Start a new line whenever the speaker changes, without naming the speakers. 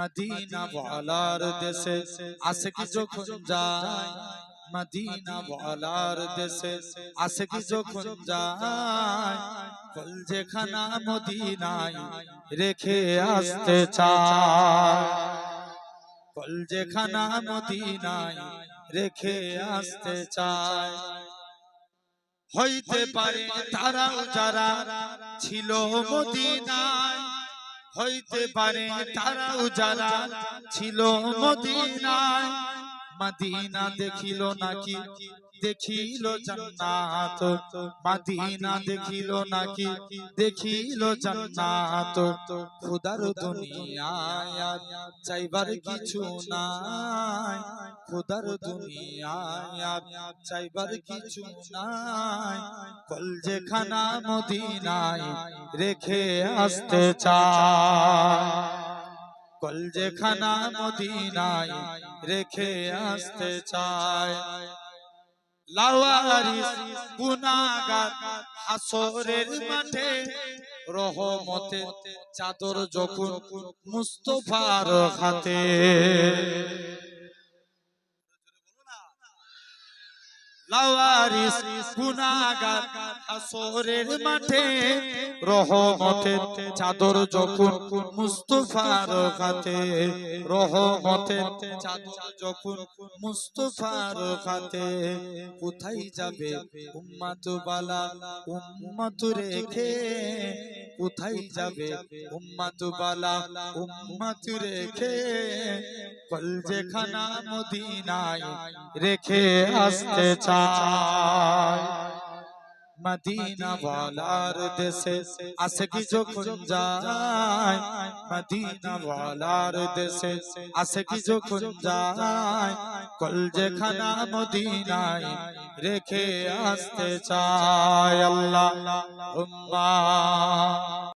Medina ওয়ালার দেশে আসে কি যখন যায় মদিনা ওয়ালার দেশে আসে কি যখন যায় কল যেখানা মদিনায় রেখে আসতে চায় কল যেখানা মদিনায় রেখে আসতে চায় হইতে পারে তারাও যারা ছিল মদিনায় হইতে পারে তারাও যারা ছিল মদিনায়। মদিনা দেখিল নাকি দেখিল জান্নাত। মদিনা দেখিল নাকি? দেখিল জান্নাত। খুদার দুনিয়ায় চাইবার কিছু নাই। খুদার দুনিয়ায় চাইবার কিছু নাই। কল যেখানা মদিনায় রেখে আসতে চায়। কল যেখানা মদিনায় রেখে আসতে চায়। লাওয়ারিস গুনাগার হাসরের মাঠে রহমতে চাদর যখন মুস্তফার হাতে। লাওয়ারিস গুনাগার হাসরের মাঠে রহমতের চাদর যখন মুস্তফার হাতে, রহমতের চাদর যখন মুস্তফার হাতে, কোথায় যাবে উম্মাত বালা, উম্মাত রেখে? কোথায় যাবে উম্মাত বালা, উম্মাত রেখে? কল যেখানা মদিনায় রেখে আসতে চায় মদিনা ওয়ালার দেশে আসে কি যখন যায় মদিনা ওয়ালার দেশে আসে কি যখন যায় কল যেখানা মদিনায় রেখে আসতে চায় আল্লাহ, উম্মা।